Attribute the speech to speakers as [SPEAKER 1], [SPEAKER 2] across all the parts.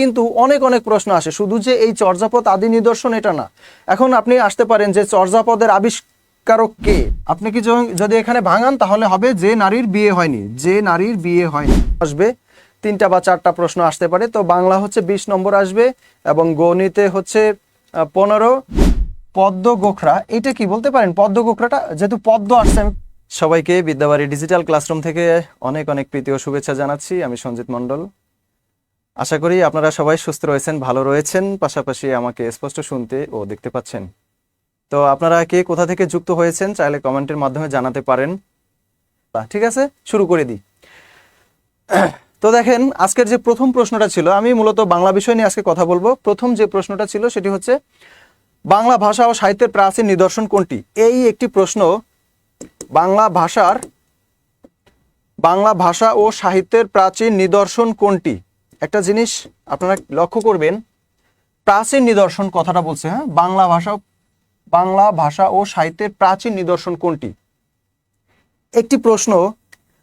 [SPEAKER 1] কিন্তু অনেক অনেক প্রশ্ন আসে। শুধু যে এই চর্যাপদ আদি নিদর্শন এটা না। এখন আপনি আসতে পারেন যে চর্যাপদের আবিষ্কারক কে? আপনি কি যদি এখানে ভাঙান, তাহলে হবে যে নারীর বিয়ে হয়নি। যে নারীর বিয়ে হয়নি। আসবে। তিনটা বা চারটা প্রশ্ন আসতে পারে। তো বাংলা হচ্ছে বিশ নম্বর আসবে এবং গণিতে হচ্ছে পনেরো। পদ্ম গোখরা, এটা কি বলতে পারেন? পদ্ম গোখরাটা, যেহেতু পদ্ম আসছে সবাইকে বিদ্যাবাড়ি ডিজিটাল ক্লাসরুম থেকে অনেক অনেক প্রীতি ও শুভেচ্ছা জানাচ্ছি। আমি সঞ্জিত মণ্ডল। আশা করি আপনারা সবাই সুস্থ রয়েছেন, ভালো রয়েছেন, পাশাপাশি আমাকে স্পষ্ট শুনতে ও দেখতে পাচ্ছেন। তো আপনারা কে কোথা থেকে যুক্ত হয়েছেন চাইলে কমেন্টের মাধ্যমে জানাতে পারেন। ঠিক আছে, শুরু করে দিই। তো দেখেন, আজকের যে প্রথম প্রশ্নটা ছিল, আমি মূলত বাংলা বিষয় নিয়ে আজকে কথা বলব। প্রথম যে প্রশ্নটা ছিল সেটি হচ্ছে, বাংলা ভাষা ও সাহিত্যের প্রাচীন নিদর্শন কোনটি? এই একটি প্রশ্ন, বাংলা ভাষার, বাংলা ভাষা ও সাহিত্যের প্রাচীন নিদর্শন কোনটি? একটা জিনিস আপনারা লক্ষ্য করবেন, প্রাচীন নিদর্শন কথাটা বলছে হ্যাঁ? বাংলা ভাষা বাংলা ভাষা ও সাহিত্যের প্রাচীন নিদর্শন কোনটি? একটি প্রশ্ন,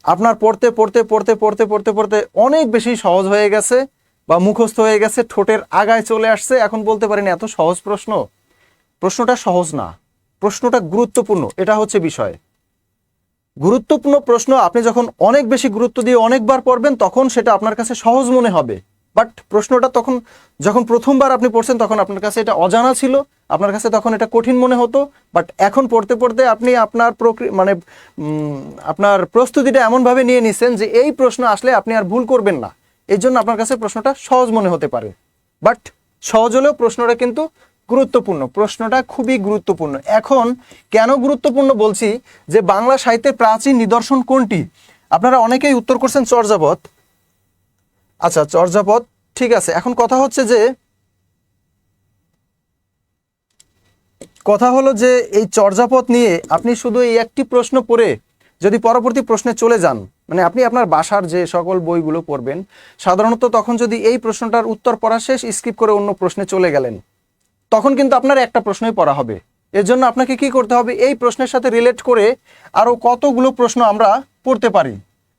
[SPEAKER 1] আপনার পড়তে পড়তে পড়তে পড়তে পড়তে পড়তে অনেক বেশি সহজ হয়ে গেছে বা মুখস্থ হয়ে গেছে, ঠোঁটের আগায় চলে আসছে, এখন বলতে পারেন এত সহজ প্রশ্ন। প্রশ্নটা সহজ না, প্রশ্নটা গুরুত্বপূর্ণ, এটা হচ্ছে বিষয়। গুরুত্বপূর্ণ প্রশ্ন, আপনি যখন অনেক বেশি গুরুত্ব দিয়ে অনেকবার পড়বেন, তখন সেটা আপনার কাছে সহজ মনে হবে। বাট প্রশ্নটা তখন, যখন প্রথমবার আপনি পড়ছেন, তখন আপনার কাছে এটা অজানা ছিল, আপনার কাছে তখন এটা কঠিন মনে হতো, বাট এখন পড়তে পড়তে আপনি আপনার প্রক্রিয়া মানে আপনার প্রস্তুতিটা এমনভাবে নিয়ে নিছেন যে এই প্রশ্ন আসলে আপনি আর ভুল করবেন না। এই জন্য আপনার কাছে প্রশ্নটা সহজ মনে হতে পারে। বাট সহজ হলেও প্রশ্নটা কিন্তু গুরুত্বপূর্ণ। প্রশ্নটা খুবই গুরুত্বপূর্ণ। এখন কেন গুরুত্বপূর্ণ বলছি যে বাংলা সাহিত্যের প্রাচীন নিদর্শন কোনটি? আপনারা অনেকেই উত্তর করছেন চর্যাপদ আচ্ছা চর্যাপদ ঠিক আছে। এখন কথা হচ্ছে যে, কথা হলো যে এই চর্যাপদ নিয়ে আপনি শুধু এই একটি প্রশ্ন পড়ে যদি পরবর্তী প্রশ্নে চলে যান মানে আপনি আপনার বাসার যে সকল বইগুলো পড়বেন, সাধারণত তখন যদি এই প্রশ্নটার উত্তর পড়া শেষ স্কিপ করে অন্য প্রশ্নে চলে গেলেন। তখন কিন্তু আপনার একটা প্রশ্নই পড়া হবে। এর জন্য আপনাকে কি করতে হবে? এই প্রশ্নের সাথে রিলেট করে আরও কতগুলো প্রশ্ন আমরা পড়তে পারি।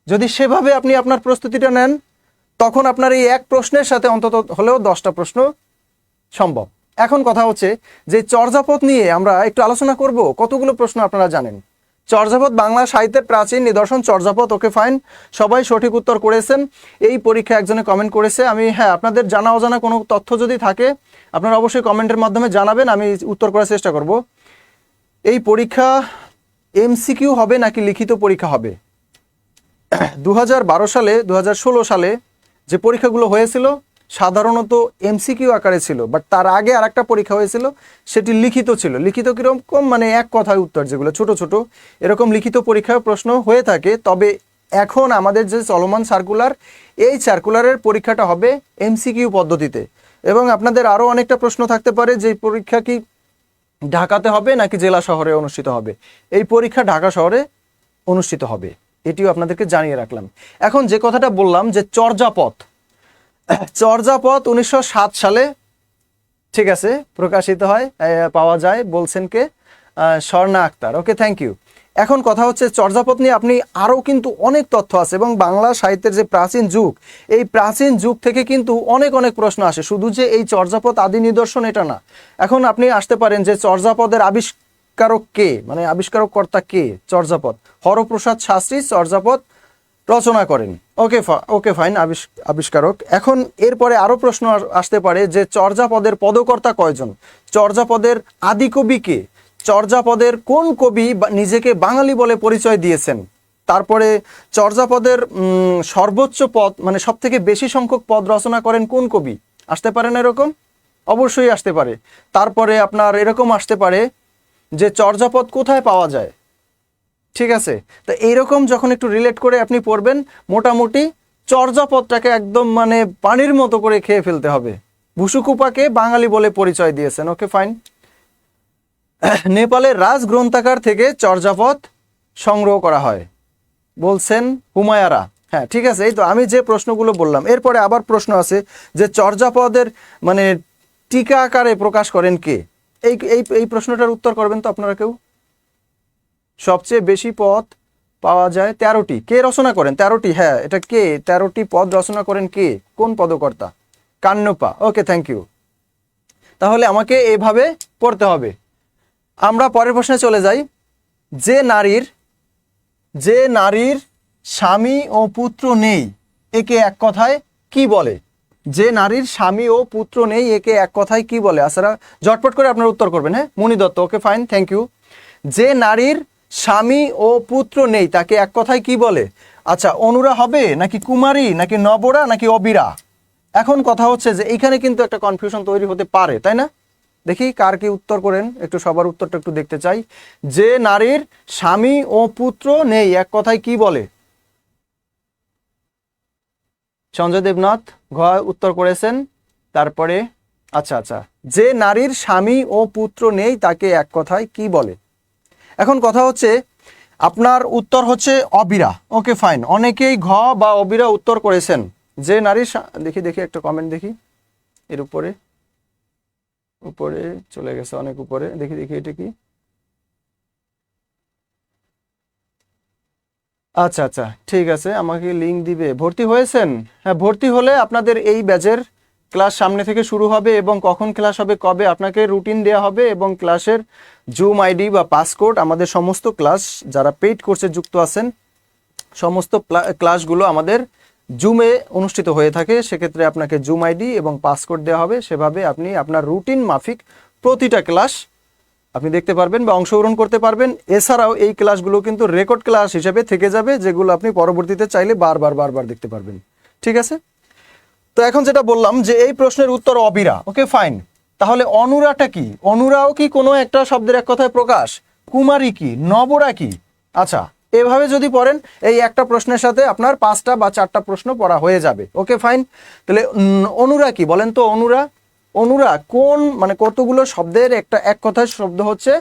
[SPEAKER 1] যদি সেভাবে আপনি আপনার প্রস্তুতিটা নেন, তখন আপনার এই এক প্রশ্নের সাথে অন্তত হলেও দশটা প্রশ্ন সম্ভব। এখন কথা হচ্ছে যে চর্যাপদ নিয়ে আমরা একটু আলোচনা করব। কতগুলো প্রশ্ন আপনারা জানেন? চর্যাপদ বাংলা সাহিত্যের প্রাচীন নিদর্শন চর্যাপদ, ওকে ফাইন সবাই সঠিক উত্তর করেছেন। এই পরীক্ষা একজনে কমেন্ট করেছে, আমি হ্যাঁ আপনাদের জানা অজানা কোনো তথ্য যদি থাকে, আপনারা অবশ্যই কমেন্টের মাধ্যমে জানাবেন, আমি উত্তর করার চেষ্টা করব। এই পরীক্ষা এমসিকিউ হবে নাকি লিখিত পরীক্ষা হবে? দু হাজার বারো সালে দু হাজার ষোলো সালে যে পরীক্ষাগুলো হয়েছিল সাধারণত এমসিকিউ আকারে ছিল বাট তার আগে আর একটা পরীক্ষা হয়েছিল, সেটি লিখিত ছিল। লিখিত কীরকম? মানে এক কথায় উত্তর যেগুলো ছোট ছোট, এরকম লিখিত পরীক্ষায় প্রশ্ন হয়ে থাকে। তবে এখন আমাদের যে চলমান সার্কুলার এই সার্কুলারের পরীক্ষাটা হবে এমসিকিউ পদ্ধতিতে। এবং আপনাদের আরও অনেকটা প্রশ্ন থাকতে পারে, যে পরীক্ষা কি ঢাকাতে হবে নাকি জেলা শহরে অনুষ্ঠিত হবে? এই পরীক্ষা ঢাকা শহরে অনুষ্ঠিত হবে। এটিও আপনাদেরকে জানিয়ে রাখলাম। এখন যে কথাটা বললাম, যে চর্যাপদ চর্যাপদ উনিশশো সালে, ঠিক আছে, প্রকাশিত হয় পাওয়া যায়, বলছেন কে Swarna Akter. Okay thank you এখন কথা হচ্ছে চর্যাপদ নিয়ে আপনি আরও কিন্তু অনেক তথ্য আছে এবং বাংলা সাহিত্যের যে প্রাচীন যুগ, এই প্রাচীন যুগ থেকে কিন্তু অনেক অনেক প্রশ্ন আসে। শুধু যে এই চর্যাপদ আদি নিদর্শন এটা না। এখন আপনি আসতে পারেন যে চর্যাপদের আবিষ্কারক কে? মানে আবিষ্কারক কর্তা কে? চর্যাপদ। হরপ্রসাদ শাস্ত্রী চর্যাপদ রচনা করেন। ওকে ওকে ফাইন আবিষ্কারক। এখন এরপরে আরও প্রশ্ন আসতে পারে যে চর্যাপদের পদকর্তা কয়জন? চর্যাপদের আদি কবি কে? চর্যাপদের কোন কবি নিজেকে বাঙালি বলে পরিচয় দিয়েছেন? তারপরে চর্যাপদের সর্বোচ্চ পদ মানে সব থেকে বেশি সংখ্যক পদ রচনা করেন কোন কবি? আসতে পারেন এরকম? অবশ্যই আসতে পারে। তারপরে আপনার এরকম আসতে পারে যে চর্যাপদ কোথায় পাওয়া যায়? ঠিক আছে? তো এইরকম যখন একটু রিলেট করে আপনি পড়বেন, মোটামুটি চর্যাপদটাকে একদম মানে পানির মতো করে খেয়ে ফেলতে হবে। ভুসুকুপাকে বাঙালি বলে পরিচয় দিয়েছেন, ওকে ফাইন নেপালের রাজ গ্রন্থাগার থেকে চর্যাপদ সংগ্রহ করা হয়। বলছেন হুমায়ারা। হ্যাঁ ঠিক আছে, এই তো আমি যে প্রশ্নগুলো বললাম, এরপরে আবার প্রশ্ন আছে যে চর্যাপদের মানে টিকা আকারে প্রকাশ করেন কে? এই এই এই প্রশ্নটার উত্তর করবেন তো আপনারা কেউ? সবচেয়ে বেশি পদ পাওয়া যায় তেরোটি। কে রচনা করেন? তেরোটি হ্যাঁ এটা কে? তেরোটি পদ রচনা করেন কে? কোন পদকর্তা? কান্নপা। ওকে থ্যাংক ইউ তাহলে আমাকে এভাবে পড়তে হবে। আমরা পরের প্রশ্নে চলে যাই। যে নারীর যে নারীর স্বামী ও পুত্র নেই, একে এক কথায় কি বলে? যে নারীর স্বামী ও পুত্র নেই, একে এক কথায় কি বলে? আসারা ঝটপট করে আপনার উত্তর করবেন হ্যাঁ? Moni Dutta, okay fine thank you যে নারীর স্বামী ও পুত্র নেই, তাকে এক কথায় কি বলে? আচ্ছা অনুরা হবে নাকি কুমারী, নাকি নবরা, নাকি অবিরা? এখন কথা হচ্ছে যে এইখানে কিন্তু একটা কনফিউশন তৈরি হতে পারে, তাই না? দেখি কার কি উত্তর করেন, একটু সবার উত্তরটা একটু দেখতে চাই। যে নারীর স্বামী ও পুত্র নেই, এক কথায় কি বলে? সঞ্জয় দেবনাথ ঘ উত্তর করেছেন, তারপরে আচ্ছা আচ্ছা। যে নারীর স্বামী ও পুত্র নেই, তাকে এক কথায় কি বলে? এখন কথা হচ্ছে, আপনার উত্তর হচ্ছে অবিরা। ওকে ফাইন অনেকেই ঘ বা অবিরা উত্তর করেছেন। যে নারী দেখি দেখি একটা কমেন্ট দেখি। এর উপরে উপরে চলে গেছে অনেক উপরে। দেখি দেখি এটা কি? আচ্ছা আচ্ছা ঠিক আছে। আমাকে লিঙ্ক দিবে। ভর্তি হয়েছেন? হ্যাঁ ভর্তি হলে আপনাদের এই ব্যাচের ক্লাস সামনে থেকে শুরু হবে এবং কখন ক্লাস হবে, কবে আপনাকে রুটিন দেওয়া হবে এবং ক্লাসের জুম আইডি বা পাসকোড আমাদের সমস্ত ক্লাস যারা পেইড কোর্সে যুক্ত আছেন, সমস্ত ক্লাসগুলো আমাদের জুমে অনুষ্ঠিত হয়ে থাকে। সেক্ষেত্রে আপনাকে জুম আইডি এবং পাসকোড দেওয়া হবে। সেভাবে আপনি আপনার রুটিন মাফিক প্রতিটা ক্লাস আপনি দেখতে পারবেন বা অংশগ্রহণ করতে পারবেন। এছাড়াও এই ক্লাসগুলো কিন্তু রেকর্ড ক্লাস হিসেবে থেকে যাবে, যেগুলো আপনি পরবর্তীতে চাইলে বারবার বারবার দেখতে পারবেন। ঠিক আছে? তো এখন যেটা বললাম যে এই প্রশ্নের উত্তর অবিরা। ওকে ফাইন তাহলে অনুরাটা কি? অনুরাও কি কোনো একটা শব্দের এক কথায় প্রকাশ? কুমারী কি? নবরা কি? আচ্ছা এভাবে যদি পড়েন, এই একটা প্রশ্নের সাথে আপনার পাঁচটা বা চারটা প্রশ্ন পড়া হয়ে যাবে। ওকে ফাইন তাহলে অনুরা কি? বলেন তো অনুরা। অনুরা কোন মানে কতগুলো শব্দের একটা, এক কথায় শব্দ হচ্ছে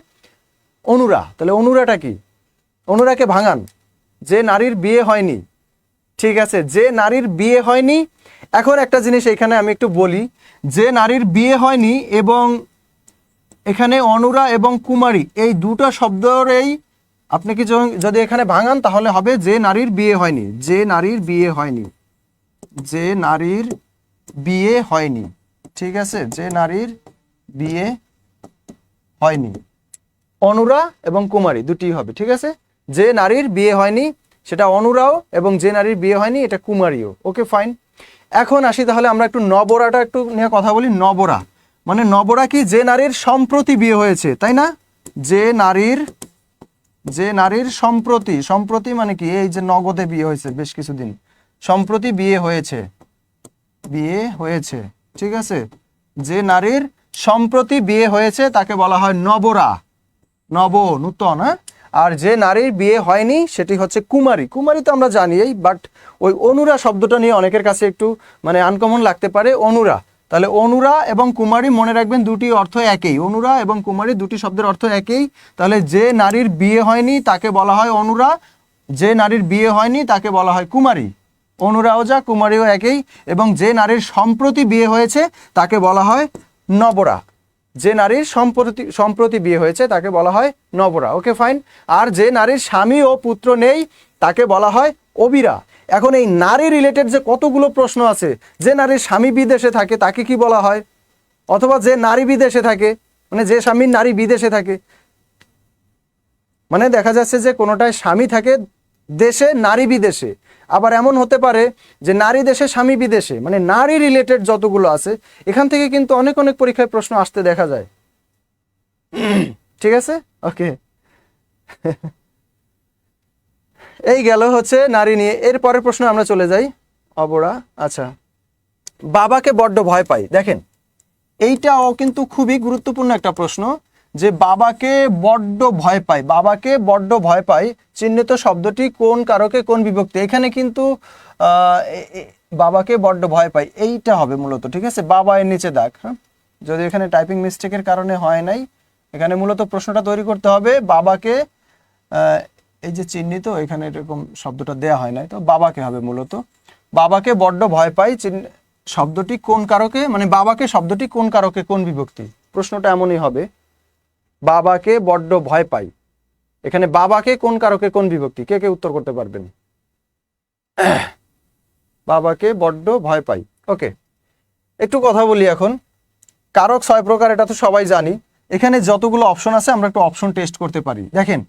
[SPEAKER 1] অনুরা? তাহলে অনুরাটা কি? অনুরাকে ভাঙান। যে নারীর বিয়ে হয়নি ঠিক আছে, যে নারীর বিয়ে হয়নি, এখন একটা জিনিস এখানে আমি একটু বলি, যে নারীর বিয়ে হয়নি এবং এখানে অনুরা এবং কুমারী, এই দুটো শব্দরেই আপনি কি যদি এখানে ভাঙান, তাহলে হবে যে নারীর বিয়ে হয়নি, যে নারীর বিয়ে হয়নি, যে নারীর বিয়ে হয়নি, ঠিক আছে, যে নারীর বিয়ে হয়নি। অনুরা এবং কুমারী দুটি হবে, ঠিক আছে? যে নারীর বিয়ে হয়নি সেটা অনুরাও এবং যে নারীর বিয়ে হয়নি, এটা কুমারীও। ওকে ফাইন এখন আসি তাহলে আমরা একটু নবরাটা একটু নিয়ে কথা বলি, নবরা। মানে নবরা কি যে নারীর সম্প্রতি বিয়ে হয়েছে, তাই না? যে নারীর যে নারীর সম্প্রতি সম্প্রতি মানে কি? এই যে নগদে বিয়ে হয়েছে বেশ কিছুদিন। সম্প্রতি বিয়ে হয়েছে। বিয়ে হয়েছে, ঠিক আছে? যে নারীর সম্প্রতি বিয়ে হয়েছে, তাকে বলা হয় নবরা। নব, নূতন হ্যাঁ? আর যে নারীর বিয়ে হয়নি, সেটি হচ্ছে কুমারী। কুমারী তো আমরা জানি বাট ওই অনুরা শব্দটা নিয়ে অনেকের কাছে একটু মানে আনকমন লাগতে পারে, অনুরা। তাহলে অনুরা এবং কুমারী মনে রাখবেন দুটি অর্থ একই। অনুরা এবং কুমারী দুটি শব্দের অর্থ একই। তাহলে যে নারীর বিয়ে হয়নি, তাকে বলা হয় অনুরা। যে নারীর বিয়ে হয়নি, তাকে বলা হয় কুমারী। অনুরাও যা, কুমারীও একই। এবং যে নারীর সম্প্রতি বিয়ে হয়েছে, তাকে বলা হয় নবরা। যে নারীর সম্প্রতি সম্প্রতি বিয়ে হয়েছে তাকে বলা হয় নবরা। ওকে, ফাইন। আর যে নারীর স্বামী ও পুত্র নেই তাকে বলা হয় অবিরা। এখন এই নারী রিলেটেড যে কতগুলো প্রশ্ন আছে, যে নারীর স্বামী বিদেশে থাকে তাকে কি বলা হয়? অথবা যে নারী বিদেশে থাকে মানে যে স্বামীর নারী বিদেশে থাকে মানে দেখা যাচ্ছে যে কোনোটায় স্বামী থাকে দেশে, নারী বিদেশে। আবার এমন হতে পারে যে নারী দেশে, স্বামী বিদেশে মানে নারী রিলেটেড যতগুলো আছে, এখান থেকে কিন্তু অনেক অনেক পরীক্ষায় প্রশ্ন আসতে দেখা যায়। ঠিক আছে? ওকে। এই গেল হচ্ছে নারী নিয়ে। এর পরের প্রশ্ন আমরা চলে যাই। অবরা আচ্ছা। বাবাকে বড্ড ভয় পাই দেখেন, এইটাও কিন্তু খুবই গুরুত্বপূর্ণ একটা প্রশ্ন। যে বাবাকে বড্ড ভয় পায়, বাবাকে বড্ড ভয় পায় চিহ্নিত শব্দটি কোন কারকে, কোন বিভক্তি? এখানে কিন্তু বাবাকে বড্ড ভয় পায়। এইটা হবে মূলত, ঠিক আছে? বাবা এর নিচে দাগ হ্যাঁ? যদি এখানে টাইপিং মিস্টেকের কারণে হয় নাই, এখানে মূলত প্রশ্নটা তৈরি করতে হবে, বাবাকে এই যে চিহ্নিত, এখানে এরকম শব্দটা দেয়া হয় নাই, তো বাবাকে হবে মূলত। বাবাকে বড্ড ভয় পাই শব্দটি কোন কারকে মানে বাবাকে শব্দটি কোন কারকে, কোন বিভক্তি? প্রশ্নটা এমনই হবে। বাবাকে বড্ড ভয় পাই। এখানে বাবাকে কোন কারকে, কোন বিভক্তি? কে কে উত্তর করতে পারবেন? বাবাকে বড্ড ভয় পাই। ওকে, একটু কথা বলি এখন। কারক ছয় প্রকার, এটা তো সবাই জানি। এখানে যতগুলো অপশন আছে, আমরা একটু অপশন টেস্ট করতে পারি। দেখেন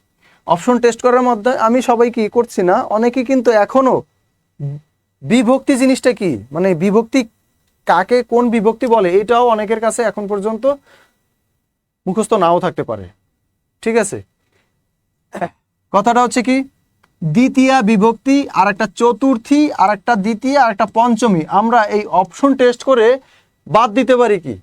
[SPEAKER 1] অপশন টেস্ট করার মধ্যে আমি সবাই কি করছি না অনেকে কিন্তু এখনও বিভক্তি জিনিসটা কি? মানে বিভক্তি কাকে কোন বিভক্তি বলে, এটাও অনেকের কাছে এখন পর্যন্ত মুখস্থ নাও থাকতে পারে। ঠিক আছে? কথাটা হচ্ছে কি? দ্বিতীয়া বিভক্তি আর একটা চতুর্থী আর একটা দ্বিতীয় আর একটা পঞ্চমী। আমরা এই অপশন টেস্ট করে বাদ দিতে পারি কি?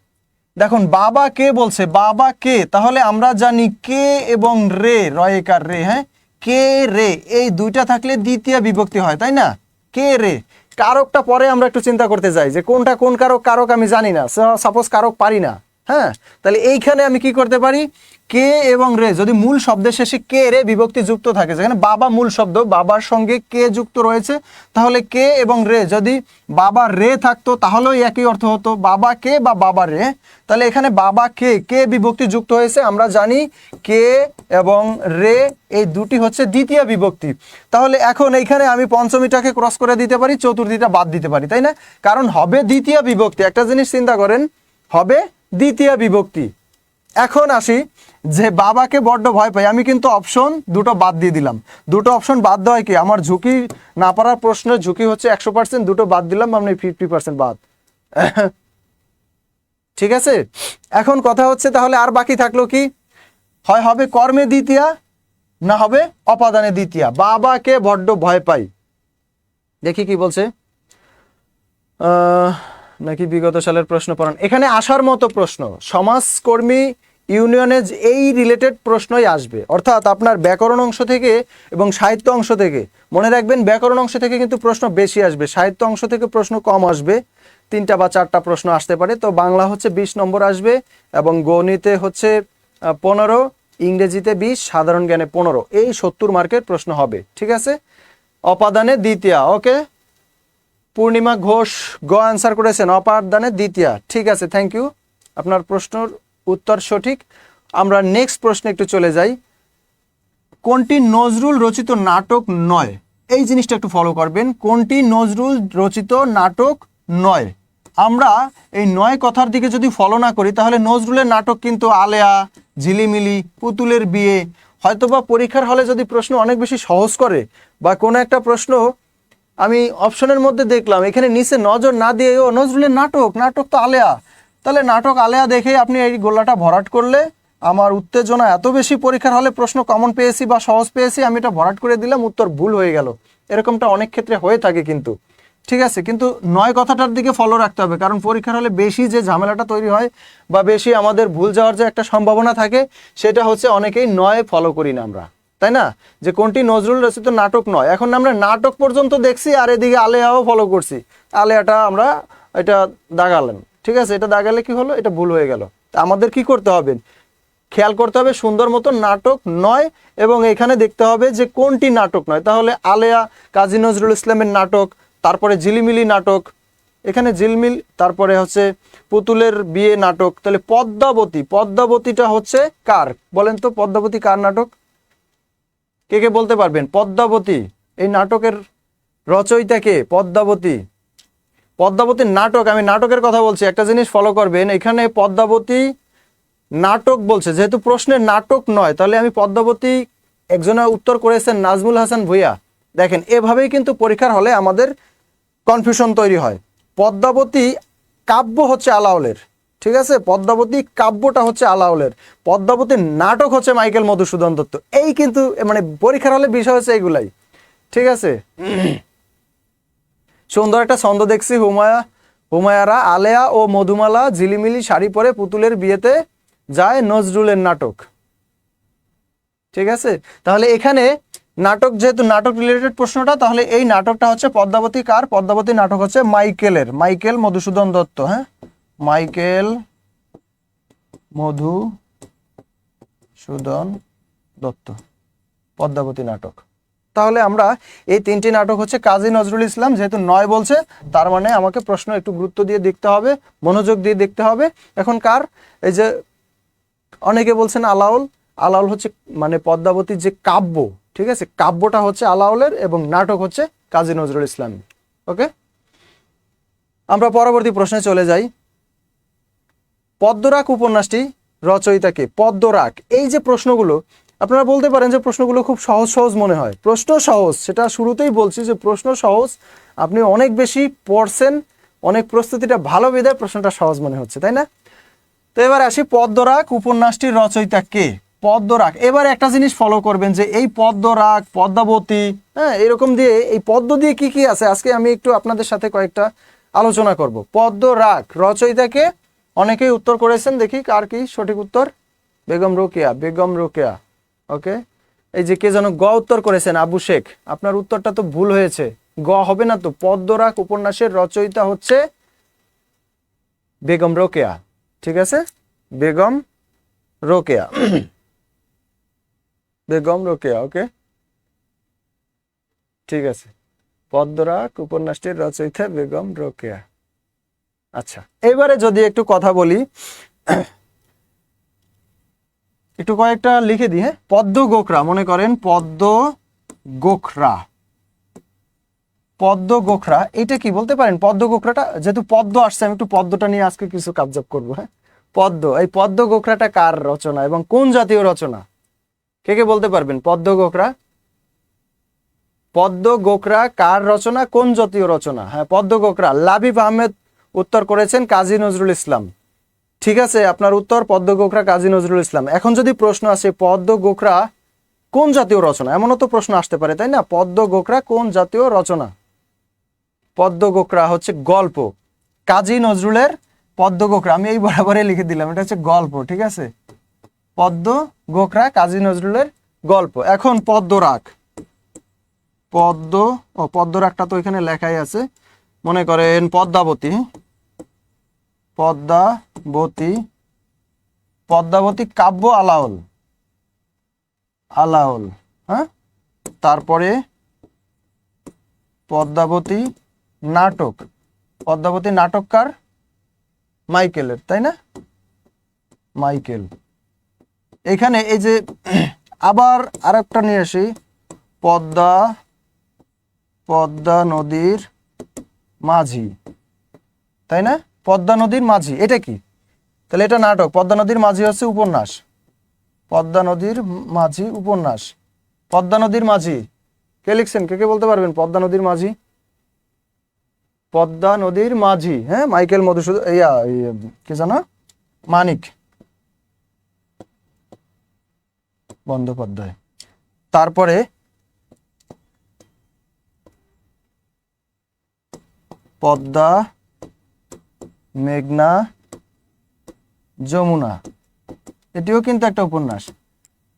[SPEAKER 1] দেখুন, বাবা কে বলছে, বাবা কে? তাহলে আমরা জানি কে এবং রে রয়েকার রে হ্যাঁ? কে, রে। এই দুইটা থাকলে দ্বিতীয় বিভক্তি হয়, তাই না? কে, রে। কারকটা পরে আমরা একটু চিন্তা করতে যাই যে কোনটা কোন কারক কারক আমি জানি না। সাপোজ কারক পারি না। হ্যাঁ তাহলে এইখানে আমি কি করতে পারি? কে এবং রে, যদি মূল শব্দের শেষে কে, রে, বিভক্তি যুক্ত থাকে, যেখানে বাবা মূল শব্দ, বাবার সঙ্গে কে যুক্ত রয়েছে, তাহলে কে এবং রে যদি বাবা রে থাকতো তাহলেও একই অর্থ হতো, বাবা কে বা বাবা রে। তাহলে এখানে বাবা কে কে বিভক্তি যুক্ত হয়েছে, আমরা জানি কে এবং রে, এই দুটি হচ্ছে দ্বিতীয় বিভক্তি। তাহলে এখন এইখানে আমি পঞ্চমীটাকে ক্রস করে দিতে পারি, চতুর্থীটা বাদ দিতে পারি, তাই না? কারণ হবে দ্বিতীয় বিভক্তি। একটা জিনিস চিন্তা করেন, হবে দ্বিতীয় বিভক্তি। এখন আসি যে বাবাকে বড্ড ভয় পাই। আমি কিন্তু অপশন দুটো বাদ দিয়ে দিলাম। দুটো অপশন বাদ দেওয়া কি? আমার ঝুঁকি না পারার প্রশ্নের ঝুঁকি হচ্ছে একশো পার্সেন্ট দুটো বাদ দিলাম মানে ফিফটি পার্সেন্ট বাদ। ঠিক আছে? এখন কথা হচ্ছে তাহলে আর বাকি থাকল কি? হয় হবে কর্মে দ্বিতীয়া না হবে অপাদানে দ্বিতীয়া। বাবাকে বড্ড ভয় পাই। দেখি কি বলছে। আহ, নাকি বিগত সালের প্রশ্ন পড়ান? এখানে আসার মতো প্রশ্ন, সমাজকর্মী ইউনিয়নে এই রিলেটেড প্রশ্নই আসবে, অর্থাৎ আপনার ব্যাকরণ অংশ থেকে এবং সাহিত্য অংশ থেকে, মনে রাখবেন ব্যাকরণ অংশ থেকে কিন্তু প্রশ্ন বেশি আসবে, সাহিত্য অংশ থেকে প্রশ্ন কম আসবে, তিনটা বা চারটা প্রশ্ন আসতে পারে, তো বাংলা হচ্ছে বিশ নম্বর আসবে এবং গণিতে হচ্ছে পনেরো, ইংরেজিতে বিশ, সাধারণ জ্ঞানে পনেরো, এই সত্তর মার্কের প্রশ্ন হবে, ঠিক আছে? অপাদানে দ্বিতীয়া ওকে পূর্ণিমা ঘোষ গ অ্যান্সার করেছেন, অপাদানে দ্বিতীয়া। ঠিক আছে থ্যাংক ইউ আপনার প্রশ্নের উত্তর সঠিক। আমরা নেক্সট প্রশ্নে একটু চলে যাই। কোনটি নজরুল রচিত নাটক নয়? এই জিনিসটা একটু ফলো করবেন। কোনটি নজরুল রচিত নাটক নয়? আমরা এই নয় কথার দিকে যদি ফলো না করি, তাহলে নজরুলের নাটক কিন্তু আলেয়া, ঝিলিমিলি, পুতুলের বিয়ে, হয়তোবা পরীক্ষার হলে যদি প্রশ্ন অনেক বেশি সহজ করে বা কোনো একটা প্রশ্ন আমি অপশনের মধ্যে দেখলাম, এখানে নিচে নজর না দিয়ে ও নজরুলের নাটক নাটক তো আলেয়া। তাহলে নাটক আলেয়া দেখে আপনি এই গোল্লাটা ভরাট করলে আমার উত্তেজনা এত বেশি পরীক্ষার হলে প্রশ্ন কমন পেয়েছি বা সহজ পেয়েছি, আমি এটা ভরাট করে দিলাম, উত্তর ভুল হয়ে গেল। এরকমটা অনেক ক্ষেত্রে হয়ে থাকে কিন্তু। ঠিক আছে, কিন্তু নয় কথাটার দিকে ফলো রাখতে হবে, কারণ পরীক্ষার হলে বেশি যে ঝামেলাটা তৈরি হয় বা বেশি আমাদের ভুল যাওয়ার যে একটা সম্ভাবনা থাকে, সেটা হচ্ছে অনেকেই নয় ফলো করি না আমরা। তাই না? যে কোনটি নজরুল রচিত নাটক নয়। এখন আমরা নাটক পর্যন্ত দেখছি আর এদিকে আলেয়াও ফলো করছি। আলেয়াটা আমরা এটা দাগালেন। ঠিক আছে? এটা দাগালে কি হলো? এটা ভুল হয়ে গেল। আমাদের কি করতে হবে? খেয়াল করতে হবে সুন্দর মতো নাটক নয় এবং এখানে দেখতে হবে যে কোনটি নাটক নয়। তাহলে আলেয়া, কাজী নজরুল ইসলামের নাটক, তারপরে ঝিলিমিলি নাটক, এখানে ঝিলমিল, তারপরে হচ্ছে পুতুলের বিয়ে নাটক। তাহলে পদ্মাবতী, পদ্মাবতীটা হচ্ছে কার? বলেন তো, পদ্মাবতী কার নাটক? কে কে বলতে পারবেন? পদ্মাবতী। এই নাটকের রচয়িতা কে পদ্মাবতী। পদ্মাবতীর নাটক, আমি নাটকের কথা বলছি, একটা জিনিস ফলো করবেন। এখানে পদ্মাবতী নাটক বলছে, যেহেতু প্রশ্নের নাটক নয়, তাহলে আমি পদ্মাবতী একজনে উত্তর করেছেন নাজমুল হাসান ভুইয়া। দেখেন, এভাবেই কিন্তু পরীক্ষার হলে আমাদের কনফিউশন তৈরি হয়। পদ্মাবতী কাব্য হচ্ছে আলাউলের ঠিক আছে? পদ্মাবতী কাব্যটা হচ্ছে আলাউলের। পদ্মাবতীর নাটক হচ্ছে মাইকেল মধুসূদন দত্ত। এই কিন্তু মানে পরীক্ষার হলে বিষয় হচ্ছে এগুলাই। ঠিক আছে? সুন্দর একটা ছন্দ দেখছি, হুমায়া হুমায়ারা, আলেয়া ও মধুমালা, ঝিলিমিলি শাড়ি পরে পুতুলের বিয়েতে যায় নজরুলের নাটক। ঠিক আছে? তাহলে এখানে নাটক, যেহেতু নাটক রিলেটেড প্রশ্নটা, তাহলে এই নাটকটা হচ্ছে পদ্মাবতী কার? পদ্মাবতী নাটক হচ্ছে মাইকেলের, মাইকেল মধুসূদন দত্ত হ্যাঁ? Michael, Madhusudan Dutta. পদ্মাবতী নাটক। তাহলে আমরা এই তিনটি নাটক হচ্ছে কাজী নজরুল ইসলাম, যেহেতু নয় বলছে, তার মানে আমাকে প্রশ্ন একটু গুরুত্ব দিয়ে দেখতে হবে, মনোযোগ দিয়ে দেখতে হবে। এখন কার এই যে অনেকে বলছেন আলাউল আলাউল হচ্ছে মানে পদ্মাবতীর যে কাব্য, ঠিক আছে? কাব্যটা হচ্ছে আলাউলের এবং নাটক হচ্ছে কাজী নজরুল ইসলাম ওকে? আমরা পরবর্তী প্রশ্নে চলে যাই। পদ্মরাগ উপন্যাসটি রচয়িতাকে, পদ্মরাগ। এই যে প্রশ্নগুলো, আপনারা বলতে পারেন যে প্রশ্নগুলো খুব সহজ সহজ মনে হয়। প্রশ্ন সহজ, সেটা শুরুতেই বলছি যে প্রশ্ন সহজ, আপনি অনেক বেশি পড়ছেন, অনেক প্রস্তুতিটা ভালো বেঁধে প্রশ্নটা সহজ মনে হচ্ছে, তাই না? তো এবার আসি পদ্মরাগ উপন্যাসটির রচয়িতা কে? পদ্মরাগ। এবার একটা জিনিস ফলো করবেন যে এই পদ্মরাগ, পদ্মাবতী হ্যাঁ এরকম দিয়ে এই পদ্ম দিয়ে কি কি আছে? আজকে আমি একটু আপনাদের সাথে কয়েকটা আলোচনা করব। পদ্মরাগ, রচয়িতাকে অনেকেই উত্তর করেছেন, দেখি কার কি সঠিক উত্তর। বেগম রোকেয়া বেগম রোকেয়া, ওকে? এই যে কে যেন গ উত্তর করেছেন, আবু শেখ। আপনার উত্তরটা তো ভুল হয়েছে। গ হবে না তো, পদ্মরাগ উপন্যাসের রচয়িতা হচ্ছে বেগম রোকেয়া, ঠিক আছে? বেগম রোকেয়া। বেগম রোকেয়া, ওকে? ঠিক আছে। পদ্মরাগ উপন্যাসটির রচয়িতা বেগম রোকেয়া। আচ্ছা এবারে যদি একটু কথা বলি, একটু কয়েকটা লিখে দিই হ্যাঁ? পদ্ম গোখরা, মনে করেন পদ্ম গোখরা। পদ্ম গোখরা, এটা কি বলতে পারেন? পদ্ম গোখরাটা, যেহেতু পদ্ম আসছে, আমি একটু পদ্মটা নিয়ে আজকে কিছু কাবজাব করব হ্যাঁ? পদ্ম, এই পদ্ম গোখরাটা কার রচনা এবং কোন জাতীয় রচনা? কে কে বলতে পারবেন? পদ্ম গোখরা? পদ্ম গোখরা কার রচনা? কোন জাতীয় রচনা? হ্যাঁ পদ্ম গোখরা। লাবিব আহমেদ উত্তর করেছেন কাজী নজরুল ইসলাম। ঠিক আছে, আপনার উত্তর পদ্ম গোখরা কাজী নজরুল ইসলাম। এখন যদি প্রশ্ন আসে, পদ্ম গোখরা কোন জাতীয় রচনা? এমনও তো প্রশ্ন আসতে পারে, তাই না? পদ্ম গোখরা কোন জাতীয় রচনা? পদ্ম গোখরা হচ্ছে গল্প। কাজী নজরুলের পদ্ম গোখরা, আমি এই বরাবরে লিখে দিলাম, এটা হচ্ছে গল্প, ঠিক আছে? পদ্ম গোখরা, কাজী নজরুলের গল্প। এখন পদ্ম পদ্মরাগ পদ্ম, ও পদ্ম পদ্মরাগটা তো এখানে লেখাই আছে। মনে করেন পদ্মাবতী। পদ্মাবতী পদ্মাবতী কাব্য আলাউল। আলাউল হ্যাঁ? তারপরে পদ্মাবতী নাটক। পদ্মাবতী নাটককার মাইকেলের, তাই না? মাইকেল। এখানে এই যে আবার আরেকটা নিয়ে আসি। পদ্মা পদ্মা নদীর মাঝি, তাই না? পদ্মা নদীর মাঝি, এটা কি? তাহলে এটা নাটক, পদ্মা নদীর মাঝি হচ্ছে উপন্যাস। পদ্মা নদীর মাঝি, উপন্যাস। পদ্মা নদীর মাঝি, কে লিখছেন? কে কে বলতে পারবেন? পদ্মা নদীর মাঝি? পদ্মা নদীর মাঝি হ্যাঁ মাইকেল মধুসূদন, ইয়া কি জানো? মানিক। বন্দ্যোপাধ্যায়। তারপরে পদ্মা মেঘনা, যমুনা। এটিও কিন্তু একটা উপন্যাস।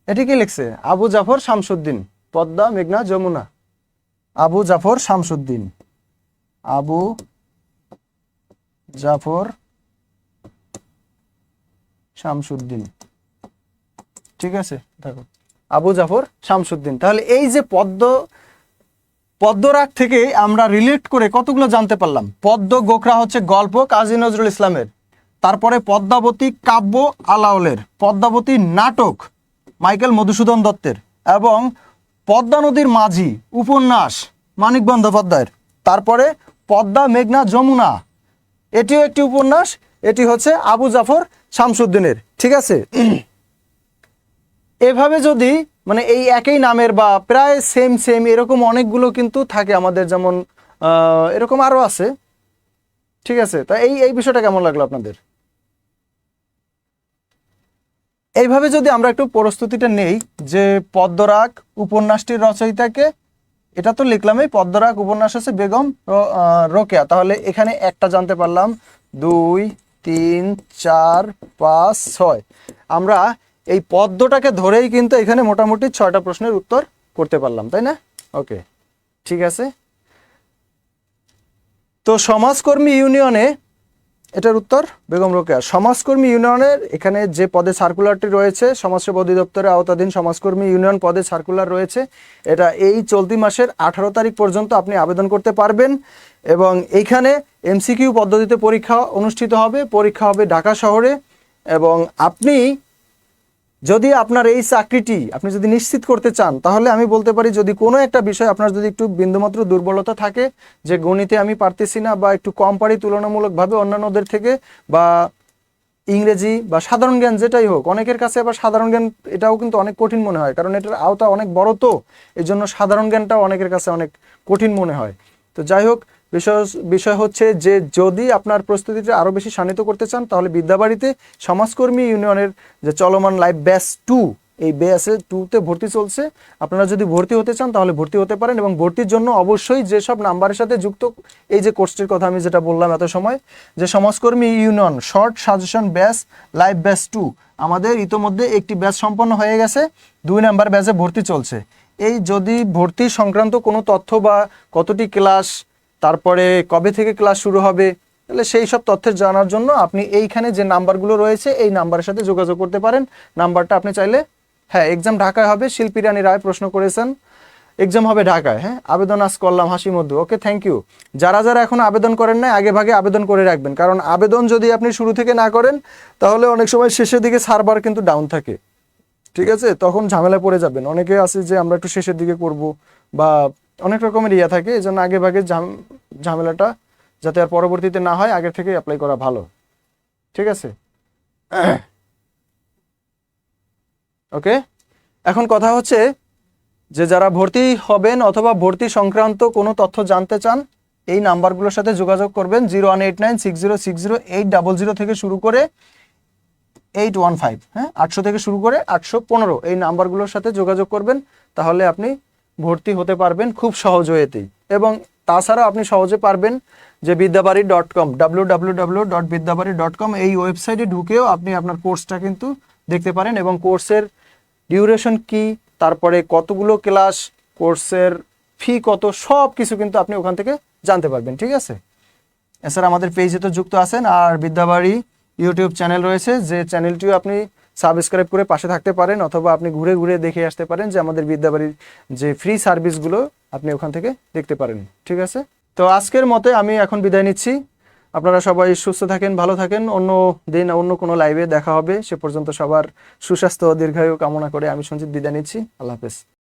[SPEAKER 1] এটি কি লিখছে? আবু জাফর শামসুদ্দিন, পদ্মা, মেঘনা, যমুনা। আবু জাফর শামসুদ্দিন। আবু জাফর শামসুদ্দিন। ঠিক আছে? দেখো। আবু জাফর শামসুদ্দিন। তাহলে এই যে পদ্ম পদ্মরাগ থেকে আমরা রিলেট করে কতগুলো জানতে পারলাম? পদ্ম, গোখরা হচ্ছে গল্প, কাজী নজরুল ইসলামের। তারপরে পদ্মাবতী, কাব্য, আলাওলের। পদ্মাবতী, নাটক, মাইকেল মধুসূদন দত্তের। এবং পদ্মা নদীর মাঝি, উপন্যাস, মানিক বন্দ্যোপাধ্যায়ের। তারপরে পদ্মা, মেঘনা, যমুনা। এটিও একটি উপন্যাস, এটি হচ্ছে আবু জাফর শামসুদ্দিনের। ঠিক আছে? এভাবে যদি মানে এই একই নামের বা প্রায় সেম সেম এরকম অনেকগুলো কিন্তু থাকে আমাদের যেমন এরকম আরও আছে। ঠিক আছে, তা এই এই বিষয়টা কেমন লাগল আপনাদের? এইভাবে যদি আমরা একটু প্রস্তুতিটা নেই, যে পদ্মরাগ উপন্যাসটির রচয়িতাকে, এটা তো লিখলামই, পদ্মরাগ উপন্যাস হচ্ছে বেগম রোকেয়া। তাহলে এখানে একটা জানতে পারলাম, দুই, তিন, চার, পাঁচ, ছয়। আমরা এই পদ্মটাকে ধরেই কিন্তু এখানে মোটামুটি ছয়টা প্রশ্নের উত্তর করতে পারলাম, তাই না? ওকে, ঠিক আছে। তো সমাজকর্মী ইউনিয়নে, এটার উত্তর, বেগম রোকেয়া, সমাজকর্মী ইউনিয়নের এখানে যে পদে সার্কুলারটি রয়েছে, সমাজসেবা অধিদপ্তরের আওতাধীন সমাজকর্মী ইউনিয়ন পদে সার্কুলার রয়েছে, এটা এই চলতি মাসের আঠারো তারিখ পর্যন্ত আপনি আবেদন করতে পারবেন এবং এইখানে এমসিকিউ পদ্ধতিতে পরীক্ষা অনুষ্ঠিত হবে, পরীক্ষা হবে ঢাকা শহরে এবং আপনি যদি আপনার এই চাকরিটি আপনি যদি নিশ্চিত করতে চান, তাহলে আমি বলতে পারি যদি কোনো একটা বিষয় আপনার যদি একটু বিন্দুমাত্র দুর্বলতা থাকে, যে গণিতে আমি পারতেছি না বা একটু কম পারি তুলনামূলকভাবে অন্যান্যদের থেকে, বা ইংরেজি বা সাধারণ জ্ঞান যেটাই হোক, অনেকের কাছে আবার সাধারণ জ্ঞান এটাও কিন্তু অনেক কঠিন মনে হয়, কারণ এটার আওতা অনেক বড় তো এই জন্য সাধারণ জ্ঞানটাও অনেকের কাছে অনেক কঠিন মনে হয়। তো যাই হোক বিষয় বিষয় হচ্ছে যে যদি আপনার প্রস্তুতিটা আরও বেশি শানিত করতে চান, তাহলে বিদ্যাবাড়িতে সমাজকর্মী ইউনিয়নের যে চলমান লাইফ ব্যাস টু, এই ব্যাসে টুতে ভর্তি চলছে। আপনারা যদি ভর্তি হতে চান, তাহলে ভর্তি হতে পারেন এবং ভর্তির জন্য অবশ্যই যেসব নাম্বারের সাথে যুক্ত, এই যে কোর্সটির কথা আমি যেটা বললাম এত সময়, যে সমাজকর্মী ইউনিয়ন, শর্ট সাজেশন ব্যাস লাইভ ব্যাস টু, আমাদের ইতোমধ্যে একটি ব্যাচ সম্পন্ন হয়ে গেছে, দুই নাম্বার ব্যাচে ভর্তি চলছে। এই যদি ভর্তি সংক্রান্ত কোনো তথ্য বা কতটি ক্লাস তারপরে কবে থেকে ক্লাস শুরু হবে? তাহলে সেই সব তথ্যের জানার জন্য আপনি এইখানে যে নাম্বারগুলো রয়েছে, এই নাম্বারের সাথে যোগাযোগ করতে পারেন। নাম্বারটা আপনি চাইলে হ্যাঁ এক্সাম ঢাকায় হবে শিল্পী রানী রায় প্রশ্ন করেছেন। এক্সাম হবে ঢাকায় হ্যাঁ আবেদন আজ করলাম হাসি মধ্যে ওকে থ্যাংক ইউ যারা যারা এখন আবেদন করেন না আগে ভাগে আবেদন করে রাখবেন। কারণ আবেদন যদি আপনি শুরু থেকে না করেন, তাহলে অনেক সময় শেষের দিকে সার্ভার কিন্তু ডাউন থাকে। ঠিক আছে? তখন ঝামেলায় পড়ে যাবেন। অনেকে আছে যে আমরা একটু শেষের দিকে করব বা অনেক রকমের ইয়া থাকে, এই জন্য আগে ভাগে ঝাম- ঝামেলাটা যাতে আর পরবর্তীতে না হয় আগের থেকে অ্যাপ্লাই করা ভালো। ঠিক আছে? ওকে এখন কথা হচ্ছে যে যারা ভর্তি হবেন অথবা ভর্তি সংক্রান্ত কোনো তথ্য জানতে চান, এই নাম্বারগুলোর সাথে যোগাযোগ করবেন zero one eight nine, six zero six zero, eight double zero থেকে শুরু করে এইট ওয়ান ফাইভ হ্যাঁ? আটশো থেকে শুরু করে আটশো পনেরো, এই নাম্বারগুলোর সাথে যোগাযোগ করবেন, তাহলে আপনি ভর্তি হতে পারবেন খুব সহজ ওয়েতেই এবং তাছাড়াও আপনি সহজে পারবেন যে Vidyabari dot com W W W dot Vidyabari dot com এই ওয়েবসাইটে ঢুকেও আপনি আপনার কোর্সটা কিন্তু দেখতে পারেন এবং কোর্সের ডিউরেশন কি, তারপরে কতগুলো ক্লাস কোর্সের ফি কত সব কিছু কিন্তু আপনি ওখান থেকে জানতে পারবেন, ঠিক আছে? এছাড়া আমাদের পেজে তো যুক্ত আছেন, আর বিদ্যাবাড়ি ইউটিউব চ্যানেল রয়েছে, যে চ্যানেলটিও আপনি সাবস্ক্রাইব করে পাশে থাকতে পারেন অথবা আপনি ঘুরে ঘুরে দেখে আসতে পারেন যে আমাদের বিদ্যাবাড়ির যে ফ্রি সার্ভিসগুলো আপনি ওখান থেকে দেখতে পারেন। ঠিক আছে? তো আজকের মতে আমি এখন বিদায় নিচ্ছি। আপনারা সবাই সুস্থ থাকেন, ভালো থাকেন। অন্য দিন অন্য কোনো লাইভে দেখা হবে। সে পর্যন্ত সবার সুস্বাস্থ্য, দীর্ঘায়ু কামনা করে আমি সঞ্জিত বিদায় নিচ্ছি। আল্লাহ হাফেজ।